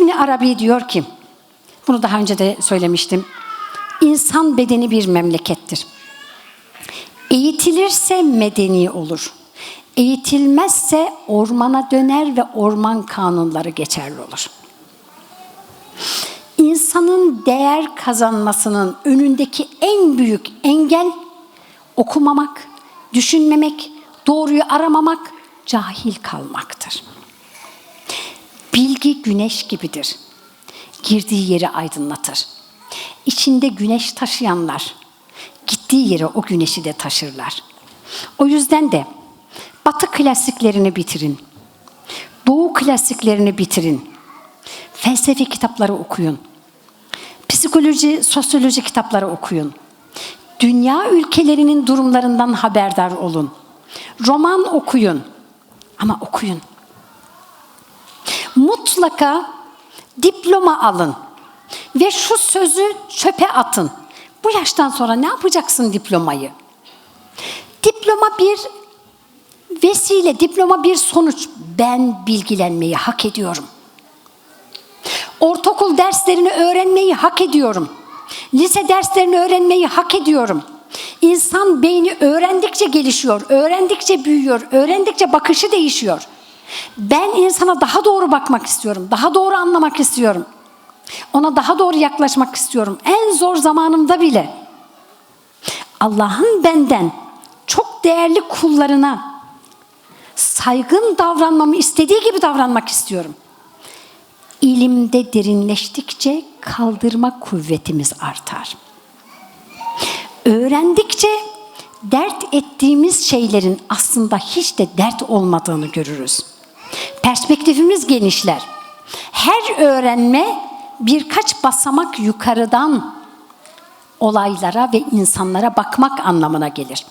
İbni Arabi diyor ki, bunu daha önce de söylemiştim. İnsan bedeni bir memlekettir. Eğitilirse medeni olur. Eğitilmezse ormana döner ve orman kanunları geçerli olur. İnsanın değer kazanmasının önündeki en büyük engel okumamak, düşünmemek, doğruyu aramamak, cahil kalmaktır. Bilgi güneş gibidir. Girdiği yeri aydınlatır. İçinde güneş taşıyanlar gittiği yere o güneşi de taşırlar. O yüzden de Batı klasiklerini bitirin. Doğu klasiklerini bitirin. Felsefe kitapları okuyun. Psikoloji, sosyoloji kitapları okuyun. Dünya ülkelerinin durumlarından haberdar olun. Roman okuyun. Ama okuyun. Mutlaka diploma alın. Ve şu sözü çöpe atın. Bu yaştan sonra ne yapacaksın diplomayı? Diploma bir vesile, diploma bir sonuç. Ben bilgilenmeyi hak ediyorum. Ortaokul derslerini öğrenmeyi hak ediyorum. Lise derslerini öğrenmeyi hak ediyorum. İnsan beyni öğrendikçe gelişiyor, öğrendikçe büyüyor, öğrendikçe bakışı değişiyor. Ben insana daha doğru bakmak istiyorum, daha doğru anlamak istiyorum. Ona daha doğru yaklaşmak istiyorum. En zor zamanımda bile. Allah'ın benden çok değerli kullarına saygın davranmamı istediği gibi davranmak istiyorum. İlimde derinleştikçe kaldırma kuvvetimiz artar. Öğrendikçe dert ettiğimiz şeylerin aslında hiç de dert olmadığını görürüz. Perspektifimiz genişler. Her öğrenme birkaç basamak yukarıdan olaylara ve insanlara bakmak anlamına gelir.